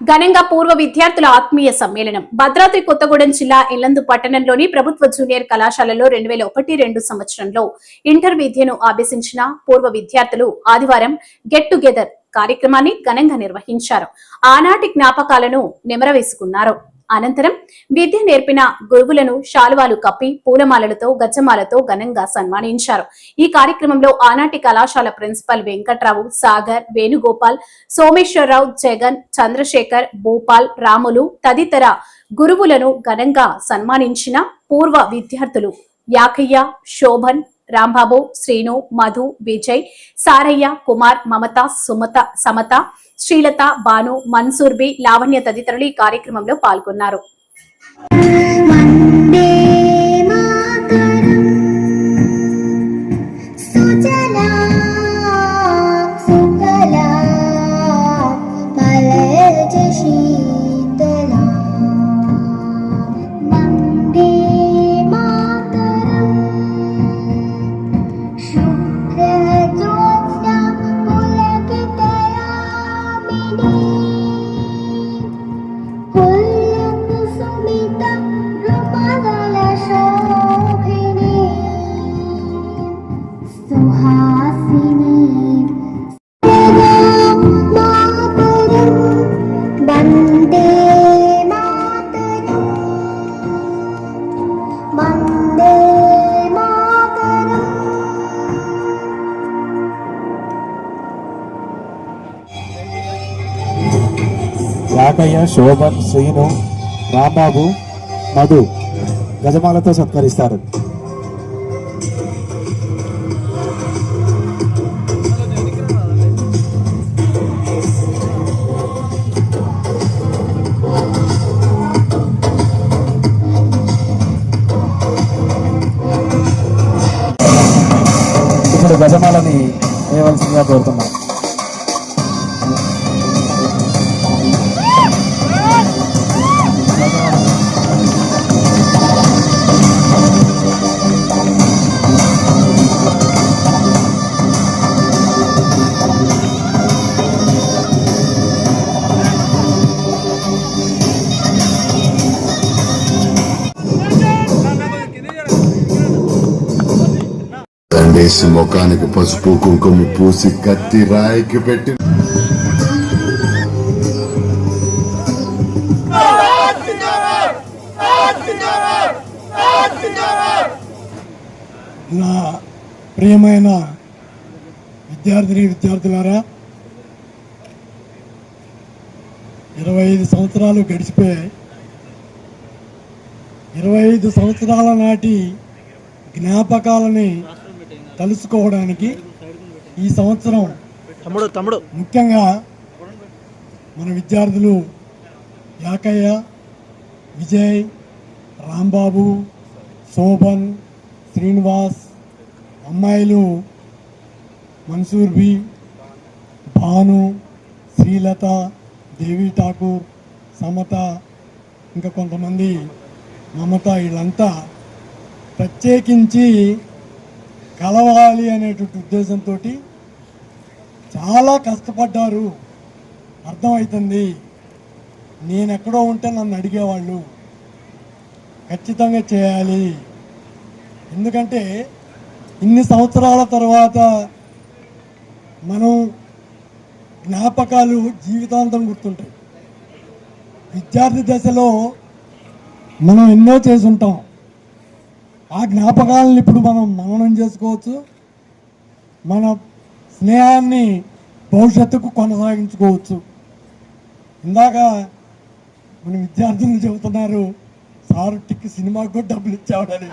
ఘనంగా పూర్వ విద్యార్థుల ఆత్మీయ సమ్మేళనం. భద్రాద్రి కొత్తగూడెం జిల్లా ఇల్లందు పట్టణంలోని ప్రభుత్వ జూనియర్ కళాశాలలో రెండు వేల ఒకటి రెండు సంవత్సరంలో ఇంటర్ విద్యను అభ్యసించిన పూర్వ విద్యార్థులు ఆదివారం గెట్ టుగెదర్ కార్యక్రమాన్ని ఘనంగా నిర్వహించారు. ఆనాటి జ్ఞాపకాలను నెమరవేసుకున్నారు. అనంతరం విద్య నేర్పిన గురువులను శాలువాలు కప్పి పూలమాలలతో గచ్చమాలతో ఘనంగా సన్మానించారు. ఈ కార్యక్రమంలో ఆనాటి కళాశాల ప్రిన్సిపల్ వెంకట్రావు సాగర్ వేణుగోపాల్ సోమేశ్వరరావు జగన్ చంద్రశేఖర్ భూపాల్ రాములు తదితర గురువులను ఘనంగా సన్మానించిన పూర్వ విద్యార్థులు యాకయ్య శోభన్ రాంబాబు శ్రీను మధు విజయ్ సారయ్య కుమార్ మమత సుమత సమత శ్రీలత భాను మన్సూర్బి లావణ్య తదితరులు ఈ కార్యక్రమంలో పాల్గొన్నారు. శోభన్ శ్రీను రాంబాబు మధు గజమాలతో సత్కరిస్తారు. ఇప్పుడు గజమాలని వేయవలసిందిగా కోరుతున్నాం వేసి ముఖానికి పసుపు కుంకుమ పూసి కత్తి రాయికి పెట్టి నా ప్రియమైన విద్యార్థిని విద్యార్థులారా ఇరవై ఐదు సంవత్సరాలు గడిచిపోయాయి. ఇరవై ఐదు సంవత్సరాల నాటి జ్ఞాపకాలని తలుసుకోవడానికి ఈ సంవత్సరం తమ్ముడు తమ్ముడు. ముఖ్యంగా మన విద్యార్థులు యాకయ్య విజయ్ రాంబాబు శోభన్ శ్రీనివాస్ అమ్మాయిలు మన్సూర్ బి భాను శ్రీలత దేవి ఠాకూర్ సమత ఇంకా కొంతమంది మమత వీళ్ళంతా ప్రత్యేకించి కలవాలి అనేటువంటి ఉద్దేశంతో చాలా కష్టపడ్డారు. అర్థమవుతుంది నేను ఎక్కడో ఉంటే నన్ను అడిగేవాళ్ళు. ఖచ్చితంగా చేయాలి. ఎందుకంటే ఇన్ని సంవత్సరాల తర్వాత మనం జ్ఞాపకాలు జీవితాంతం గుర్తుంటాయి. విద్యార్థి దశలో మనం ఎన్నో చేసి ఉంటాం ఆ జ్ఞాపకాలను ఇప్పుడు మనం మననం చేసుకోవచ్చు. మన స్నేహాన్ని భవిష్యత్తుకు కొనసాగించుకోవచ్చు. ఇందాక మన విద్యార్థులు చెబుతున్నారు సారు టిక్ సినిమాకు కూడా డబ్బులు ఇచ్చాడని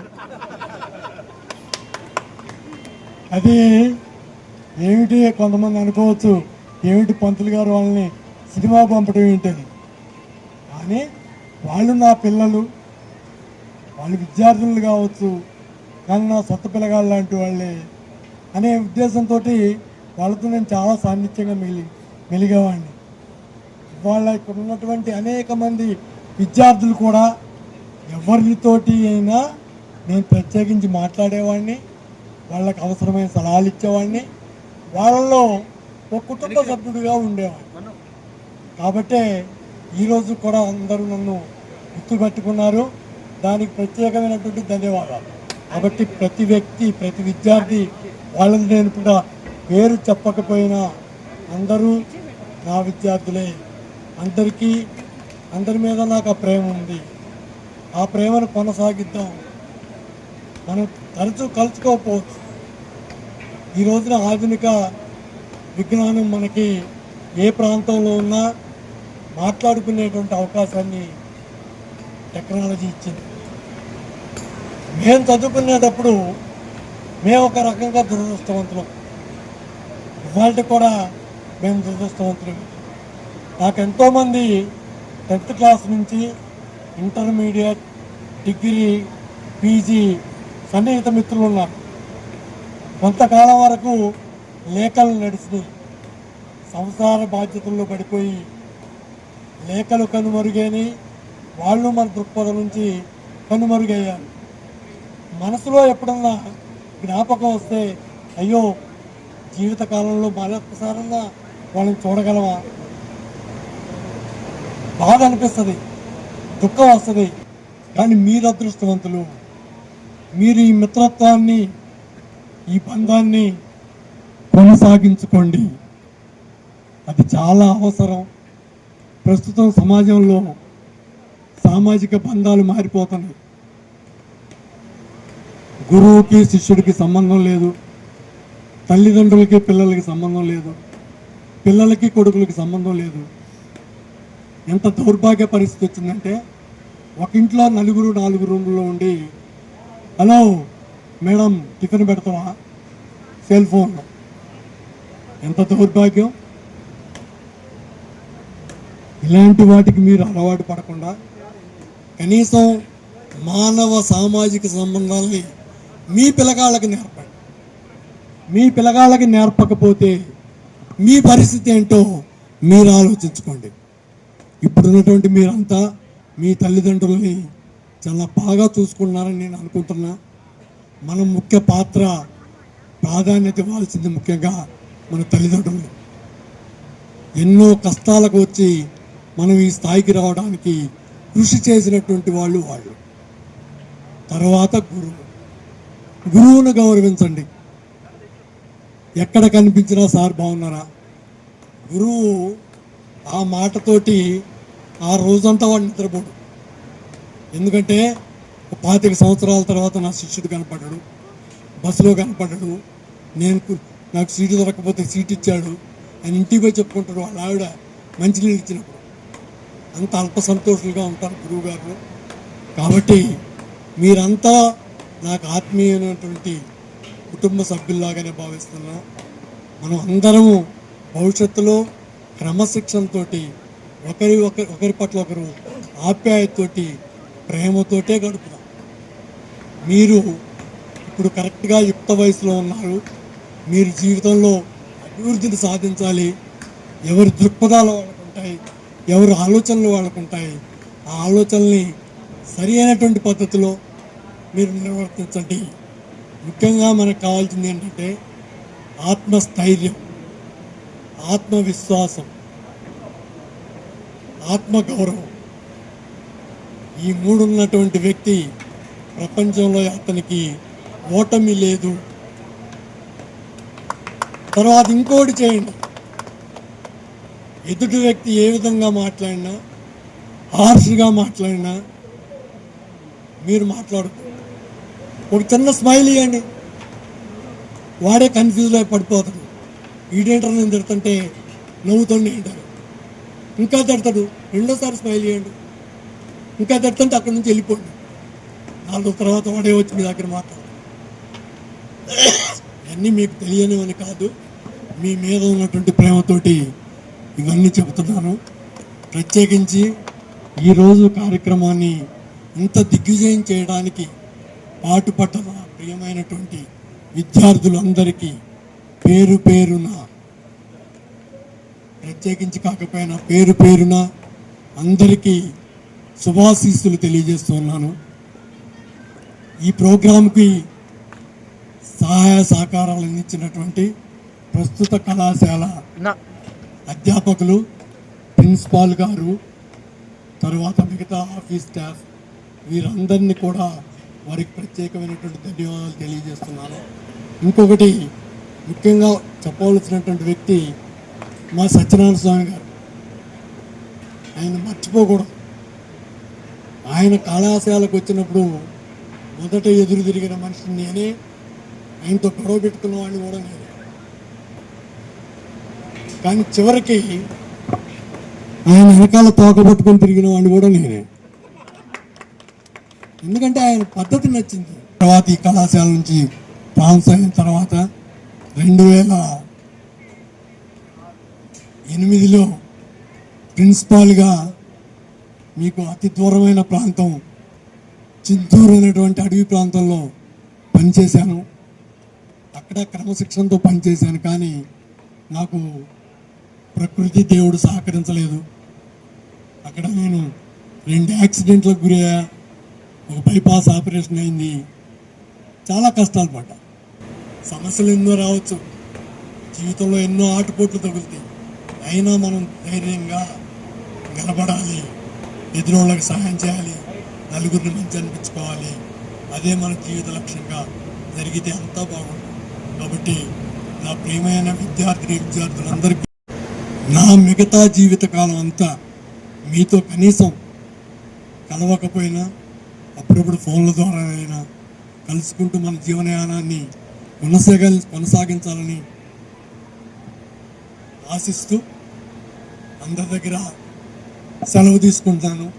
అది ఏమిటి కొంతమంది అనుకోవచ్చు ఏమిటి పంతులు గారు వాళ్ళని సినిమా పంపడం ఏంటని. కానీ వాళ్ళు నా పిల్లలు వాళ్ళు విద్యార్థులు కావచ్చు కానీ నా పిల్లగాళ్ళు లాంటి వాళ్ళే అనే ఉద్దేశంతో వాళ్ళతో నేను చాలా సాన్నిధ్యంగా మెలి మెలిగేవాడిని. వాళ్ళ ఇక్కడ ఉన్నటువంటి అనేక మంది విద్యార్థులు కూడా ఎవరితోటి అయినా నేను ప్రత్యేకించి మాట్లాడేవాడిని వాళ్ళకి అవసరమైన సలహాలు ఇచ్చేవాడిని వాళ్ళలో ఒక కుటుంబ సభ్యుడిగా ఉండేవాడిని. కాబట్టే ఈరోజు కూడా అందరూ నన్ను గుర్తుపెట్టుకున్నారు. దానికి ప్రత్యేకమైనటువంటి ధన్యవాదాలు. కాబట్టి ప్రతి వ్యక్తి ప్రతి విద్యార్థి వాళ్ళని నేను కూడా పేరు చెప్పకపోయినా అందరూ నా విద్యార్థులే. అందరికీ అందరి మీద నాకు ఆ ప్రేమ ఉంది. ఆ ప్రేమను కొనసాగిద్దాం. మనం తరచూ కలుసుకోకపోవచ్చు. ఈ రోజున ఆధునిక విజ్ఞానం మనకి ఏ ప్రాంతంలో ఉన్నా మాట్లాడుకునేటువంటి అవకాశాన్ని టెక్నాలజీ ఇచ్చింది. మేము చదువుకునేటప్పుడు మేము ఒక రకంగా దురదృష్టవంతులం. ఇవాళ కూడా మేము దురదృష్టవంతులం నాకు ఎంతోమంది టెన్త్ క్లాస్ నుంచి ఇంటర్మీడియట్ డిగ్రీ పీజీ సన్నిహిత మిత్రులు ఉన్నారు కొంతకాలం వరకు లేఖలు నడిచినాయి. సంసార బాధ్యతల్లో పడిపోయి లేఖలు కనుమరుగైనవి వాళ్ళు మన దృక్పథం నుంచి కనుమరుగయ్యారు. మనసులో ఎప్పుడన్నా జ్ఞాపకం వస్తే అయ్యో జీవితకాలంలో మరొకసారంగా వాళ్ళని చూడగలవా? బాధ అనిపిస్తుంది దుఃఖం వస్తుంది. కానీ మీరు అదృష్టవంతులు. మీరు ఈ మిత్రత్వాన్ని ఈ బంధాన్ని కొనసాగించుకోండి. అది చాలా అవసరం. ప్రస్తుతం సమాజంలో సామాజిక బంధాలు మారిపోతున్నాయి. గురువుకి శిష్యుడికి సంబంధం లేదు. తల్లిదండ్రులకి పిల్లలకి సంబంధం లేదు. పిల్లలకి కొడుకులకి సంబంధం లేదు. ఎంత దౌర్భాగ్య పరిస్థితి వచ్చిందంటే ఒక ఇంట్లో నలుగురు నాలుగు రూముల్లో ఉండి హలో మేడం టిఫిన్ పెడతావా? Cell phone. ఎంత దౌర్భాగ్యం. ఇలాంటి వాటికి మీరు అలవాటు పడకుండా కనీసం మానవ సామాజిక సంబంధాలని మీ పిల్లగాళ్ళకి నేర్పండి. మీ పిల్లగాళ్ళకి నేర్పకపోతే మీ పరిస్థితి ఏంటో మీరు ఆలోచించుకోండి. ఇప్పుడున్నటువంటి మీరంతా మీ తల్లిదండ్రులని చాలా బాగా చూసుకున్నారని నేను అనుకుంటున్నా. మనం ముఖ్య పాత్ర ప్రాధాన్యత ఇవ్వాల్సింది ముఖ్యంగా మన తల్లిదండ్రులు. ఎన్నో కష్టాలకు వచ్చి మనం ఈ స్థాయికి రావడానికి కృషి చేసినటువంటి వాళ్ళు వాళ్ళు. తర్వాత గురువు. గురువును గౌరవించండి. ఎక్కడ కనిపించినా సార్ బాగున్నారా? గురువు ఆ మాటతోటి ఆ రోజంతా వాడు నిద్రపోడు. ఎందుకంటే పాతిక సంవత్సరాల తర్వాత నా శిష్యుడు కనపడ్డాడు. బస్సులో కనపడ్డాడు. నేను నాకు సీటు దొరకకపోతే సీట్ ఇచ్చాడు అని ఇంటికి పోయి చెప్పుకుంటాడు వాళ్ళ ఆవిడ మంచినీళ్ళు ఇచ్చినప్పుడు. అంత అల్ప సంతోషులుగా ఉంటారు గురువు గారు కాబట్టి మీరంతా నాకు ఆత్మీయమైనటువంటి కుటుంబ సభ్యుల్లాగానే భావిస్తున్నా. మనం అందరము భవిష్యత్తులో క్రమశిక్షణతోటి ఒకరి ఒకరి ఒకరి పట్ల ఒకరు ఆప్యాయతతోటి ప్రేమతోటే గడుపుదాం. మీరు ఇప్పుడు కరెక్ట్గా యుక్త వయసులో ఉన్నారు. మీరు జీవితంలో అభివృద్ధిని సాధించాలి. ఎవరి దృక్పథాలు వాళ్ళకు ఉంటాయి ఎవరి ఆలోచనలు వాళ్ళకు ఉంటాయి. ఆ ఆలోచనల్ని సరి అయినటువంటి పద్ధతిలో మీరు నిర్వర్తించండి ముఖ్యంగా మనకు కావాల్సింది ఏంటంటే ఆత్మస్థైర్యం ఆత్మవిశ్వాసం ఆత్మగౌరవం. ఈ మూడు ఉన్నటువంటి వ్యక్తి ప్రపంచంలో అతనికి ఓటమి లేదు. తర్వాత ఇంకోటి చేయండి. ఎదుటి వ్యక్తి ఏ విధంగా మాట్లాడినా హార్ష్గా మాట్లాడినా మీరు మాట్లాడుకో ఒక చిన్న స్మైల్ ఇవ్వండి వాడే కన్ఫ్యూజ్ అయి పడిపోతాడు. ఈడేంటర్ నేను తిడుతుంటే నవ్వుతుండే అంటారు. ఇంకా తిడతాడు. రెండోసారి స్మైల్ చేయండి ఇంకా తిడుతుంటే అక్కడి నుంచి వెళ్ళిపోండి. నాలుగు తర్వాత వాడే వచ్చి మీ దగ్గర మాట్లాడు ఇవన్నీ మీకు తెలియనివని కాదు. మీ మీద ఉన్నటువంటి ప్రేమతోటి ఇవన్నీ చెబుతున్నాను. ప్రత్యేకించి ఈరోజు కార్యక్రమాన్ని ఇంత దిగ్విజయం చేయడానికి పాటుపడ్డ నా ప్రియమైనటువంటి విద్యార్థులందరికీ పేరు పేరున ప్రత్యేకించి కాకపోయినా పేరు పేరున అందరికీ శుభాశీస్సులు తెలియజేస్తున్నాను. ఈ ప్రోగ్రాంకి సహాయ సహకారాలు అందించినటువంటి ప్రస్తుత కళాశాల అధ్యాపకులు ప్రిన్సిపాల్ గారు తర్వాత మిగతా ఆఫీస్ స్టాఫ్ వీరందరినీ కూడా వారికి ప్రత్యేకమైనటువంటి ధన్యవాదాలు తెలియజేస్తున్నాను. ఇంకొకటి ముఖ్యంగా చెప్పవలసినటువంటి వ్యక్తి మా సత్యనారాయణ స్వామి గారు. ఆయన మర్చిపోకూడదు. ఆయన కళాశాలకు వచ్చినప్పుడు మొదట ఎదురు తిరిగిన మనిషిని నేనే ఆయనతో గొడవ పెట్టుకున్న వాడిని కూడా నేనే. కానీ చివరికి ఆయన వెనకాల తోక పట్టుకొని తిరిగిన వాడిని కూడా నేనే. ఎందుకంటే ఆయన పద్ధతి నచ్చింది. తర్వాత ఈ కళాశాల నుంచి ట్రాన్స్ఫర్ అయిన తర్వాత రెండు వేల ఎనిమిదిలో ప్రిన్సిపాల్గా మీకు అతి దూరమైన ప్రాంతం చింతూరు అనేటువంటి అడవి ప్రాంతంలో పనిచేశాను. అక్కడ క్రమశిక్షణతో పనిచేశాను కానీ నాకు ప్రకృతి దేవుడు సహకరించలేదు. అక్కడ నేను రెండు యాక్సిడెంట్లకు గురయ్యా. ఒక బైపాస్ ఆపరేషన్ అయింది. చాలా కష్టాలు పడ్డా సమస్యలు ఎన్నో రావచ్చు. జీవితంలో ఎన్నో ఆటుపోట్లు తగులుతాయి. అయినా మనం ధైర్యంగా నిలబడాలి. ఎదురోళ్ళకి సహాయం చేయాలి. నలుగురిని మంచి అనిపించుకోవాలి. అదే మన జీవిత లక్ష్యంగా జరిగితే అంతా బాగుంటుంది. కాబట్టి నా ప్రియమైన విద్యార్థిని విద్యార్థులందరికీ నా మిగతా జీవితకాలం అంతా మీతో కనీసం కలవకపోయినా అప్పుడప్పుడు ఫోన్ల ద్వారా అయినా కలుసుకుంటూ మన జీవనయానాన్ని కొనసాగ కొనసాగించాలని ఆశిస్తూ అందరి దగ్గర సెలవు తీసుకుంటాను.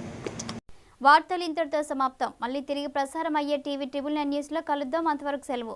వార్తలు ఇంతటితో సమాప్తం. మళ్ళీ తిరిగి ప్రసారం అయ్యే టీవీ ట్రిబుల్ నైన్ న్యూస్లో కలుద్దాం. అంతవరకు సెలవు.